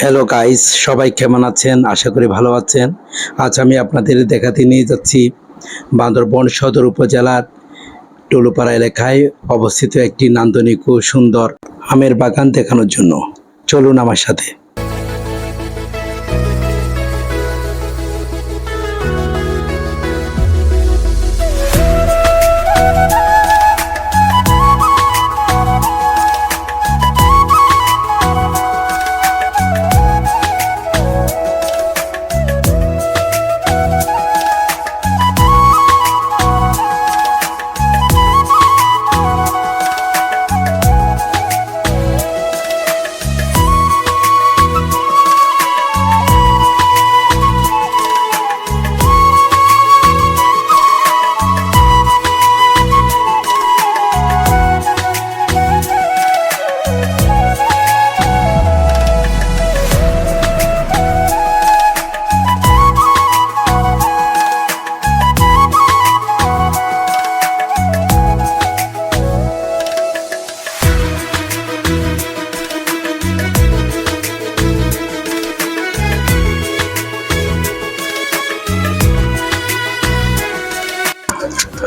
Hello guys সবাই কেমন আছেন? আশা করি ভালো আছেন। আজ আমি আপনাদের দেখাতে নিয়ে যাচ্ছি বান্দরবন সদর উপজেলার টুলুপাড়া এলাকায় অবস্থিত একটি নান্দনিক ও সুন্দর আমের বাগান দেখানোর জন্য। চলুন আমার সাথে।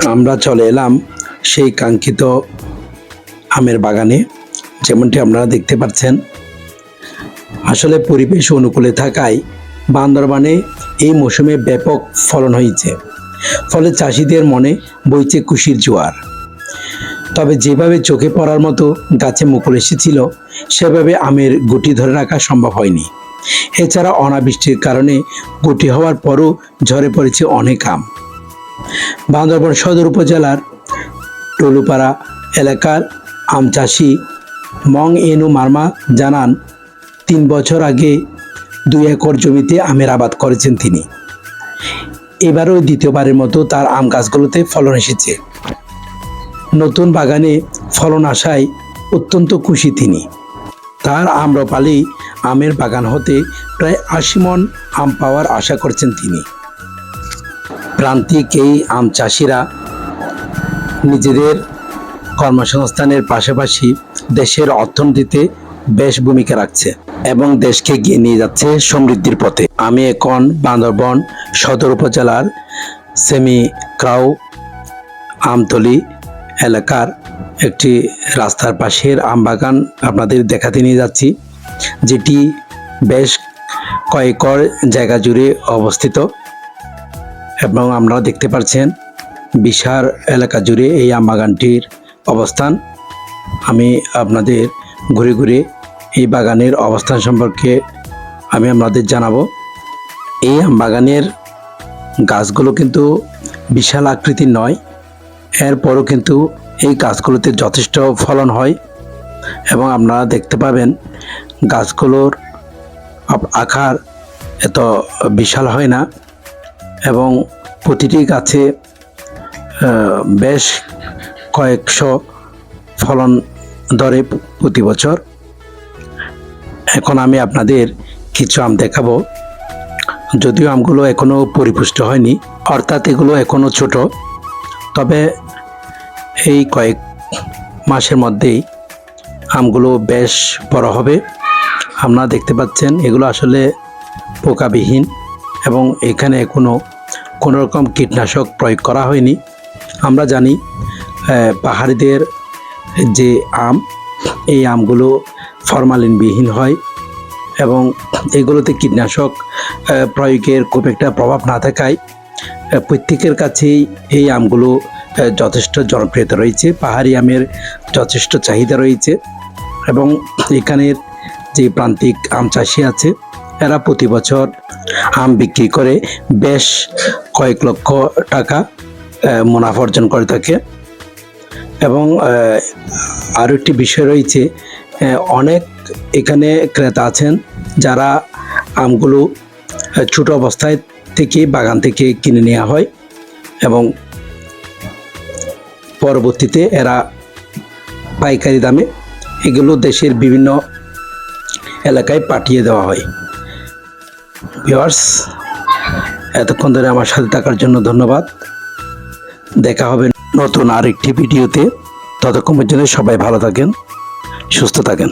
আমরা চলে এলাম সেই কাঙ্ক্ষিত আমের বাগানে, যেমনটি আপনারা দেখতে পাচ্ছেন। আসলে পরিবেশ অনুকূলে থাকায় বান্দরবানে এই মৌসুমে ব্যাপক ফলন হয়েছে। ফলে চাষিদের মনে বইছে খুশির জোয়ার। তবে যেভাবে চোখে পড়ার মতো গাছে মুকুল এসেছিল, সেভাবে আমের গুটি ধরে রাখা সম্ভব হয়নি। এছাড়া অনাবৃষ্টির কারণে গুটি হওয়ার পরও ঝরে পড়েছে অনেক আম। বান্দরবান সদর উপজেলার টলুপাড়া এলাকার আম চাষি মং এনু মার্মা জানান, তিন বছর আগে দুই একর জমিতে আমের আবাদ করেছেন তিনি। এবারও দ্বিতীয়বারের মতো তার আম গাছগুলোতে ফলন এসেছে। নতুন বাগানে ফলন আসায় অত্যন্ত খুশি তিনি। তার আম্রপালি আমের বাগান হতে প্রায় আশি মন আম পাওয়ার আশা করছেন তিনি। প্রান্তিক এই আম চাষিরা নিজেদের কর্মসংস্থানের পাশাপাশি দেশের অর্থনীতিতে বেশ ভূমিকা রাখছে এবং দেশকে এগিয়ে নিয়ে যাচ্ছে সমৃদ্ধির পথে। আমি এখন বান্দরবন সদর উপজেলার সেমি ক্রাউ আমতলি এলাকার একটি রাস্তার পাশের আম বাগান আপনাদের দেখাতে নিয়ে যাচ্ছি, যেটি বেশ কয়েকর জায়গা জুড়ে অবস্থিত। এবং আপনারা দেখতে পাচ্ছেন বিশাল এলাকা জুড়ে এই আম বাগানটির অবস্থান। আমি আপনাদের ঘুরে ঘুরে এই বাগানের অবস্থান সম্পর্কে আমি আপনাদের জানাব। এই আম বাগানের গাছগুলো কিন্তু বিশাল আকৃতির নয়, এরপরও কিন্তু এই গাছগুলোতে যথেষ্ট ফলন হয় এবং আপনারা দেখতে পাবেন গাছগুলোর আকার এত বিশাল হয় না। এবং প্রতিটি গাছে বেশ কয়েকশো ফলন ধরে প্রতি বছর। এখন আমি আপনাদের কিছু আম দেখাবো। যদিও আমগুলো এখনও পরিপুষ্ট হয়নি, অর্থাৎ এগুলো এখনও ছোট। তবে এই কয়েক মাসের মধ্যেই আমগুলো বেশ বড় হবে। আপনারা দেখতে পাচ্ছেন, এগুলো আসলে পোকাবিহীন। এবং এখানে কোনো কোনো রকম কীটনাশক প্রয়োগ করা হয়নি। আমরা জানি পাহাড়িদের যে আম, এই আমগুলো ফরমালিনবিহীন হয় এবং এগুলোতে কীটনাশক প্রয়োগের খুব একটা প্রভাব না থাকায় প্রত্যেকের কাছেই এই আমগুলো যথেষ্ট জনপ্রিয়তা রয়েছে, পাহাড়ি আমের যথেষ্ট চাহিদা রয়েছে এবং এখানের যে প্রান্তিক আম চাষি আছে এরা প্রতি বছর আম বিক্রি করে বেশ কয়েক লক্ষ টাকা মুনাফা অর্জন করে থাকে। এবং আরও একটি বিষয় রয়েছে অনেক এখানে ক্রেতা আছেন যারা আমগুলো ছোট অবস্থায় থেকে, বাগান থেকে কিনে নেওয়া হয় এবং পরবর্তীতে এরা পাইকারি দামে এগুলো দেশের বিভিন্ন এলাকায় পাঠিয়ে দেওয়া হয়। ভিওয়ার্স এতক্ষণ ধরে আমার সাথে থাকার জন্য ধন্যবাদ। দেখা হবে নতুন আরেকটি ভিডিওতে। ততক্ষণ পর্যন্ত সবাই ভালো থাকেন, সুস্থ থাকেন।